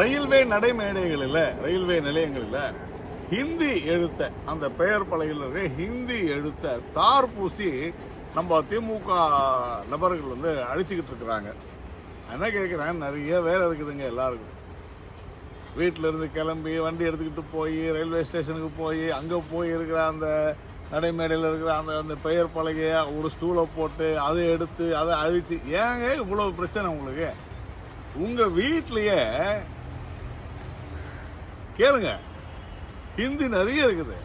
Railway நடைமேடைகளில் railway நிலையங்களில் ஹிந்தி எழுத்த அந்த பெயர் பலகையில் இருக்க. ஹிந்தி எழுத்த தார் பூசி நம்ம திமுக நபர்கள் வந்து அழிச்சுக்கிட்டு இருக்கிறாங்க. என்ன கேட்குறேன் நிறைய வேலை இருக்குதுங்க எல்லாருக்கும். வீட்டில இருந்து கிளம்பி வண்டி எடுத்துக்கிட்டு போய் ரயில்வே ஸ்டேஷனுக்கு போய் அங்கே போய் இருக்கிற அந்த நடைமேடையில் இருக்கிற அந்த அந்த பெயர் பலகையை ஒரு ஸ்டூலை போட்டு அதை எடுத்து அதை அழித்து ஏங்க இவ்வளோ பிரச்சனை உங்களுக்கு? உங்கள் வீட்லேயே கேளுங்க. ஹிந்தி நிறைய இருக்குது.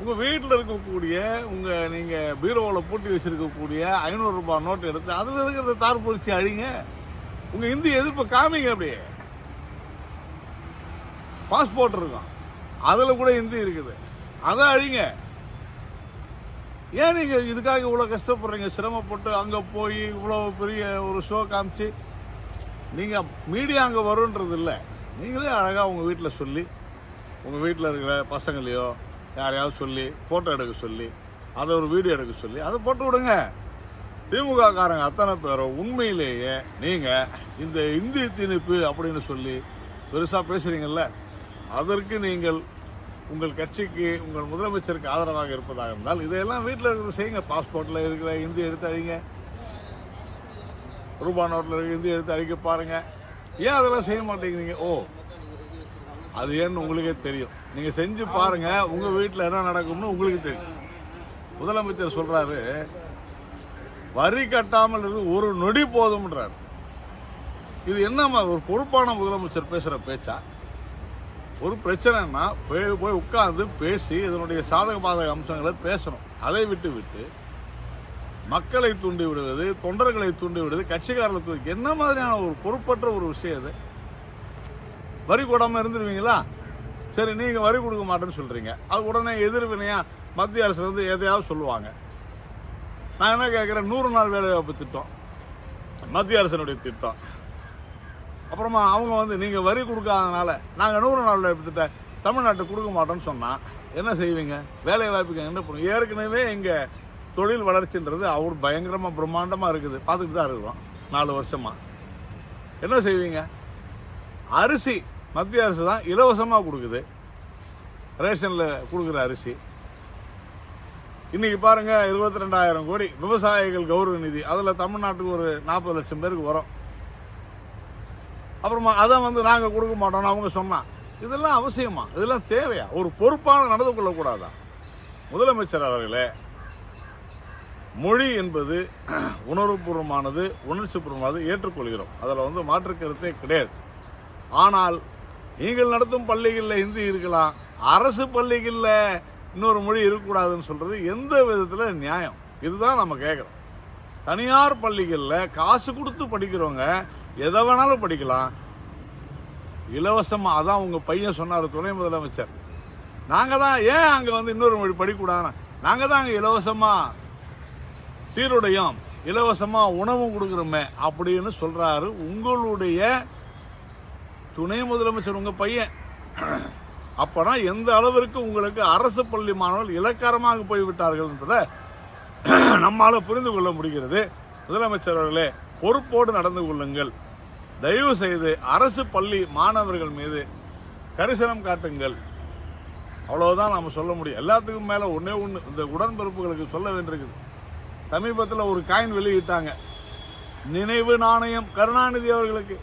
உங்க வீட்டில் இருக்கக்கூடிய உங்க நீங்க பீரோவில் பூட்டி வச்சிருக்கக்கூடிய ஐநூறு ரூபாய் நோட்டு எடுத்து அதுல இருக்கிறத தார் பொறிச்சு அழிங்க. உங்க ஹிந்தி எதிர்ப்பு காமிங்க அப்படியே பாஸ்போர்ட் இருக்கும். அதுல கூட ஹிந்தி இருக்குது. அதை அழிங்க. ஏன் நீங்க இதுக்காக இவ்வளவு கஷ்டப்படுறீங்க? சிரமப்பட்டு அங்க போய் இவ்வளவு பெரிய ஒரு ஷோ காமிச்சு. நீங்க மீடியா அங்க வருன்றது இல்லை. நீங்களே அழகாக உங்கள் வீட்டில் சொல்லி உங்கள் வீட்டில் இருக்கிற பசங்களையோ யாரையாவது சொல்லி ஃபோட்டோ எடுக்க சொல்லி அதை ஒரு வீடியோ எடுக்க சொல்லி அதை போட்டு விடுங்க. திமுக காரங்க அத்தனை பேரும் உண்மையிலேயே நீங்கள் இந்த இந்தி திணிப்பு அப்படின்னு சொல்லி பெருசாக பேசுறீங்கல்ல அதற்கு நீங்கள் உங்கள் கட்சிக்கு உங்கள் முதலமைச்சருக்கு ஆதரவாக இருப்பதாக இருந்தால் இதையெல்லாம் வீட்டில் இருக்கிற செய்யுங்க. பாஸ்போர்ட்டில் இருக்கிற இந்தி எடுத்து அழிங்க. ரூபா நோட்டில் இருக்க இந்தி எடுத்து அழிக்க பாருங்கள் ஏன் அதெல்லாம் செய்ய மாட்டேங்கிறீங்க? ஓ அது ஏன்னு உங்களுக்கே தெரியும். நீங்கள் செஞ்சு பாருங்கள் உங்கள் வீட்டில் என்ன நடக்கும்னு உங்களுக்கு தெரியும். முதலமைச்சர் சொல்கிறாரு வரி கட்டாமல் இருந்து ஒரு நொடி போதும்ன்றார். இது என்னம்மா ஒரு பொறுப்பான முதலமைச்சர் பேசுகிற பேச்சா? ஒரு பிரச்சனைன்னா போய் போய் உட்காந்து பேசி இதனுடைய சாதக பாதக அம்சங்களை பேசணும். அதை விட்டு விட்டு மக்களை தூண்டி விடுவது தொண்டர்களை தூண்டி விடுவது கட்சிக்காரர்களை தூண்டி என்ன மாதிரியான ஒரு பொறுப்பற்ற ஒரு விஷயம் இது? வரி கூடாமல் இருந்துருவீங்களா? சரி நீங்கள் வரி கொடுக்க மாட்டேன்னு சொல்கிறீங்க அது உடனே எதிர்வினையாக மத்திய அரசு வந்து எதையாவது சொல்லுவாங்க. நான் என்ன கேட்குறேன்? நூறு நாள் வேலைவாய்ப்பு திட்டம். மத்திய அரசினுடைய திட்டம். அப்புறமா அவங்க வந்து நீங்கள் வரி கொடுக்காதனால நாங்கள் நூறு நாள் வேலைவாய்ப்பு திட்டம் தமிழ்நாட்டுக்கு கொடுக்க மாட்டோம்னு சொன்னால் என்ன செய்வீங்க? வேலை வாய்ப்புக்கு என்ன பண்ணுவோம் ஏற்கனவே இங்கே தொழில் வளர்ச்சின்றது அவர் பயங்கரமாக பிரம்மாண்டமாக இருக்குது. பார்த்துட்டு தான் இருக்கிறோம். நாலு வருஷமாக என்ன செய்வீங்க? அரிசி மத்திய அரசு தான் இலவசமாக கொடுக்குது. ரேஷனில் கொடுக்குற அரிசி. இன்னைக்கு பாருங்க இருபத்தி ரெண்டாயிரம் கோடி விவசாயிகள் கௌரவ நிதி. அதில் தமிழ்நாட்டுக்கு ஒரு நாற்பது லட்சம் பேருக்கு வரும். அப்புறமா அதை வந்து நாங்கள் கொடுக்க மாட்டோம்னு அவங்க சொன்னான் இதெல்லாம் அவசியமா? இதெல்லாம் தேவையா? ஒரு பொறுப்பான நடந்து கொள்ளக்கூடாதா? முதலமைச்சர் அவர்களே மொழி என்பது உணர்வுபூர்வமானது உணர்ச்சிபூர்வமானது ஏற்றுக்கொள்கிறோம். அதில் வந்து மாற்று கருத்தே கிடையாது. ஆனால் நீங்கள் நடத்தும் பள்ளிகளில் ஹிந்தி இருக்கலாம் அரசு பள்ளிகளில் இன்னொரு மொழி இருக்கக்கூடாதுன்னு சொல்கிறது எந்த விதத்தில் நியாயம்? இதுதான் நம்ம கேட்குறோம் தனியார் பள்ளிகளில் காசு கொடுத்து படிக்கிறவங்க எதை வேணாலும் படிக்கலாம். இலவசமாக அதான் உங்கள் பையன் சொன்னார் துணை முதலமைச்சர். நாங்கள் தான் ஏன் அங்கே வந்து இன்னொரு மொழி படிக்கூடாது நாங்கள் தான் அங்கே இலவசமாக சீருடையும் இலவசமாக உணவும் கொடுக்குறோமே அப்படின்னு சொல்கிறாரு உங்களுடைய துணை முதலமைச்சர் உங்கள் பையன். அப்போனா எந்த அளவிற்கு உங்களுக்கு அரசு பள்ளி மாணவர்கள் இலக்காரமாக போய்விட்டார்கள்ன்றத நம்மால் புரிந்து கொள்ள முடிகிறது. முதலமைச்சர் அவர்களே பொறுப்போடு நடந்து கொள்ளுங்கள். தயவு செய்து அரசு பள்ளி மாணவர்கள் மீது கரிசனம் காட்டுங்கள். அவ்வளவுதான் நாம சொல்ல முடியும். எல்லாத்துக்கும் மேல ஒன்றே ஒன்று இந்த உடன்பிறப்புகளுக்கு சொல்ல வேண்டியிருக்குது. சமீபத்தில் ஒரு காயின் வெளியிட்டாங்க. நினைவு நாணயம் கருணாநிதி அவர்களுக்கு.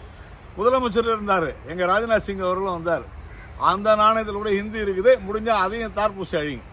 முதலமைச்சர் இருந்தார். எங்கள் ராஜ்நாத் சிங் அவர்களும் வந்தார். அந்த நாணயத்தில் கூட ஹிந்தி இருக்குது. முடிஞ்சால் அதையும் தார்பூசி அழிங்க.